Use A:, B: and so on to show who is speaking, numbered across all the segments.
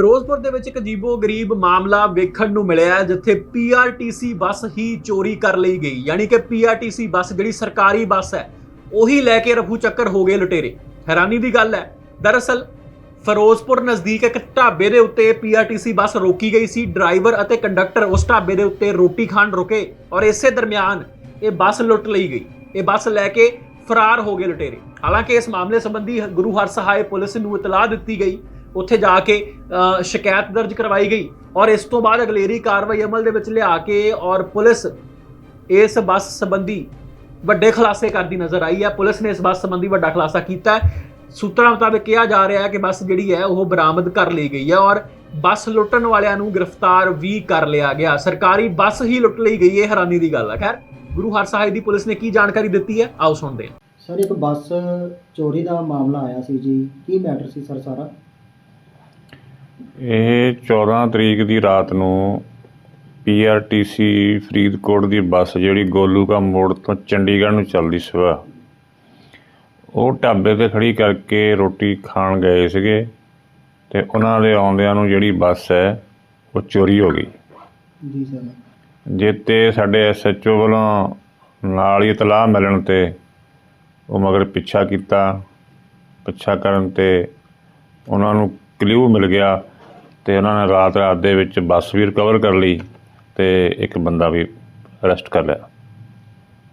A: ਫਿਰੋਜ਼ਪੁਰ ਦੇ ਵਿੱਚ ਇੱਕ ਜੀਬੋ ਗਰੀਬ ਮਾਮਲਾ ਵੇਖਣ ਨੂੰ ਮਿਲਿਆ ਜਿੱਥੇ ਪੀਆਰਟੀਸੀ ਬੱਸ ਹੀ ਚੋਰੀ ਕਰ ਲਈ ਗਈ। ਯਾਨੀ ਕਿ ਪੀਆਰਟੀਸੀ ਬੱਸ ਜਿਹੜੀ ਸਰਕਾਰੀ ਬੱਸ ਹੈ, ਉਹੀ ਲੈ ਕੇ ਰਫੂ ਚੱਕਰ ਹੋ ਗਏ ਲੁਟੇਰੇ। ਹੈਰਾਨੀ ਦੀ ਗੱਲ ਹੈ, ਦਰਅਸਲ ਫਿਰੋਜ਼ਪੁਰ ਨਜ਼ਦੀਕ ਇੱਕ ਢਾਬੇ ਦੇ ਉੱਤੇ ਪੀਆਰਟੀਸੀ ਬੱਸ ਰੋਕੀ ਗਈ ਸੀ। ਡਰਾਈਵਰ ਅਤੇ ਕੰਡਕਟਰ ਉਸ ਢਾਬੇ ਦੇ ਉੱਤੇ ਰੋਟੀ ਖਾਣ ਰੁਕੇ ਔਰ ਇਸੇ ਦਰਮਿਆਨ ਇਹ ਬੱਸ ਲੁੱਟ ਲਈ ਗਈ। ਇਹ ਬੱਸ ਲੈ ਕੇ ਫਰਾਰ ਹੋ ਗਏ ਲੁਟੇਰੇ। ਹਾਲਾਂਕਿ ਇਸ ਮਾਮਲੇ ਸੰਬੰਧੀ ਗੁਰੂ ਹਰਸਹਾਏ ਪੁਲਿਸ ਨੂੰ ਇਤਲਾਹ ਦਿੱਤੀ ਗਈ ਉੱਥੇ ਜਾ ਕੇ ਸ਼ਿਕਾਇਤ ਦਰਜ ਕਰਵਾਈ ਗਈ ਔਰ ਇਸ ਤੋਂ ਬਾਅਦ ਅਗਲੇਰੀ ਕਾਰਵਾਈ ਅਮਲ ਦੇ ਵਿੱਚ ਲਿਆ ਕੇ ਔਰ ਪੁਲਿਸ ਇਸ ਬੱਸ ਸੰਬੰਧੀ ਵੱਡੇ ਖੁਲਾਸੇ ਕਰਦੀ ਨਜ਼ਰ ਆਈ ਹੈ। ਪੁਲਿਸ ਨੇ ਇਸ ਬੱਸ ਸੰਬੰਧੀ ਵੱਡਾ ਖੁਲਾਸਾ ਕੀਤਾ ਹੈ। ਸੂਤਰਾਂ ਮੁਤਾਬਕ ਕਿਹਾ ਜਾ ਰਿਹਾ ਹੈ ਕਿ ਬੱਸ ਜਿਹੜੀ ਹੈ, ਉਹ ਬਰਾਮਦ ਕਰ ਲਈ ਗਈ ਹੈ ਔਰ ਬੱਸ ਲੁੱਟਣ ਵਾਲਿਆਂ ਨੂੰ ਗ੍ਰਿਫਤਾਰ ਵੀ ਕਰ ਲਿਆ ਗਿਆ। ਸਰਕਾਰੀ ਬੱਸ ਹੀ ਲੁੱਟ ਲਈ ਗਈ ਹੈ ਹੈਰਾਨੀ ਦੀ ਗੱਲ ਹੈ। ਖੈਰ, ਗੁਰੂ ਹਰ ਸਾਹਿਬ ਦੀ ਪੁਲਿਸ ਨੇ ਕੀ ਜਾਣਕਾਰੀ ਦਿੱਤੀ ਹੈ? ਆਓ ਸੁਣਦੇ ਹਾਂ।
B: ਸਰ, ਇੱਕ ਬੱਸ ਚੋਰੀ ਦਾ ਮਾਮਲਾ ਆਇਆ ਸੀ ਜੀ। ਕੀ ਮੈਟਰ ਸੀ ਸਰ ਸਾਰਾ?
C: ਇਹ 14 ਤਰੀਕ ਦੀ ਰਾਤ ਨੂੰ ਪੀਆਰਟੀਸੀ ਫਰੀਦਕੋਟ ਦੀ ਬੱਸ ਜਿਹੜੀ ਗੋਲੂਕਾ ਮੋੜ ਤੋਂ ਚੰਡੀਗੜ੍ਹ ਨੂੰ ਚੱਲਦੀ ਸਵੇਰ ਉਹ ਢਾਬੇ ਤੇ ਖੜੀ ਕਰਕੇ ਰੋਟੀ ਖਾਣ ਗਏ ਸੀਗੇ ਤੇ ਉਹਨਾਂ ਦੇ ਆਉਂਦਿਆਂ ਨੂੰ ਜਿਹੜੀ ਬੱਸ ਹੈ ਉਹ ਚੋਰੀ ਹੋ ਗਈ।
B: ਜੀ ਸਰ।
C: ਜਿੱਤੇ ਸਾਡੇ ਐਸਐਚਓ ਵੱਲੋਂ ਨਾਲ ਹੀ ਇਤਲਾਹ ਮਿਲਣ ਤੇ ਉਹ ਮਗਰ ਪਿੱਛਾ ਕੀਤਾ ਪਿੱਛਾ ਕਰਨ ਤੇ ਉਹਨਾਂ ਨੂੰ ਕਲਿਊ ਮਿਲ ਗਿਆ। ਤੇ ਉਹਨਾਂ ਨੇ ਰਾਤ ਰਾਤ ਦੇ ਵਿੱਚ ਬੱਸ ਵੀ ਰਿਕਵਰ ਕਰ ਲਈ ਤੇ ਇੱਕ ਬੰਦਾ ਵੀ ਅਰੈਸਟ ਕਰ ਲਿਆ।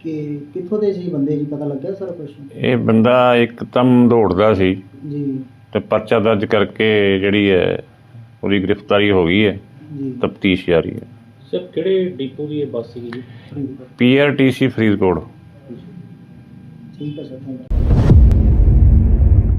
B: ਕਿ ਕਿੱਥੋਂ ਦੇ ਸੀ ਬੰਦੇ ਜੀ? ਪਤਾ ਲੱਗਿਆ ਸਰ ਕੁਛ?
C: ਇਹ ਬੰਦਾ ਇੱਕਦਮ ਦੌੜਦਾ ਸੀ
B: ਜੀ।
C: ਤੇ ਪਰਚਾ ਦਰਜ ਕਰਕੇ ਜਿਹੜੀ ਹੈ ਉਹਦੀ ਗ੍ਰਿਫਤਾਰੀ ਹੋ ਗਈ ਹੈ।
B: ਜੀ।
C: ਤਫਤੀਸ਼ ਜਾਰੀ ਹੈ।
D: ਸਰ ਕਿਹੜੇ ਡਿਪੂ ਦੀ ਇਹ ਬੱਸ ਸੀਗੀ ਜੀ?
C: ਪੀਆਰਟੀਸੀ ਫਰੀਦਕੋਟ।
B: ਠੀਕ ਹੈ ਸਰ ਥੈਂਕ ਯੂ